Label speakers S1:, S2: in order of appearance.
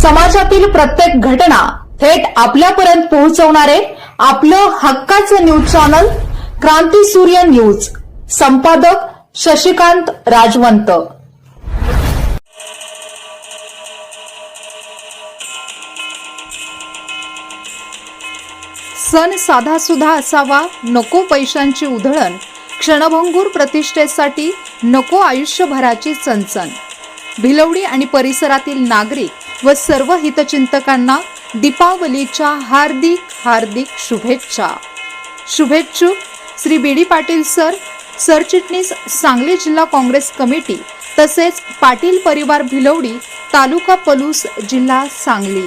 S1: समाजातील प्रत्येक घटना थेट आपल्यापर्यंत पोहोचवणारे आपलं हक्काचं न्यूज चॅनल क्रांती सूर्य न्यूज. संपादक शशिकांत राजवंत. सण साधासुधा असावा नको पैशांची उधळण क्षणभंगूर प्रतिष्ठेसाठी नको आयुष्यभराची चणचण भिलवडी आणि परिसरातील नागरिक व सर्व हितचिंतकांना दीपावलीच्या हार्दिक हार्दिक शुभेच्छा. शुभेच्छुक Shri B D Patil sir सरचिटणीस सांगली जिल्हा काँग्रेस कमिटी तसेच पाटील परिवार भिलवडी तालुका पलूस जिल्हा सांगली.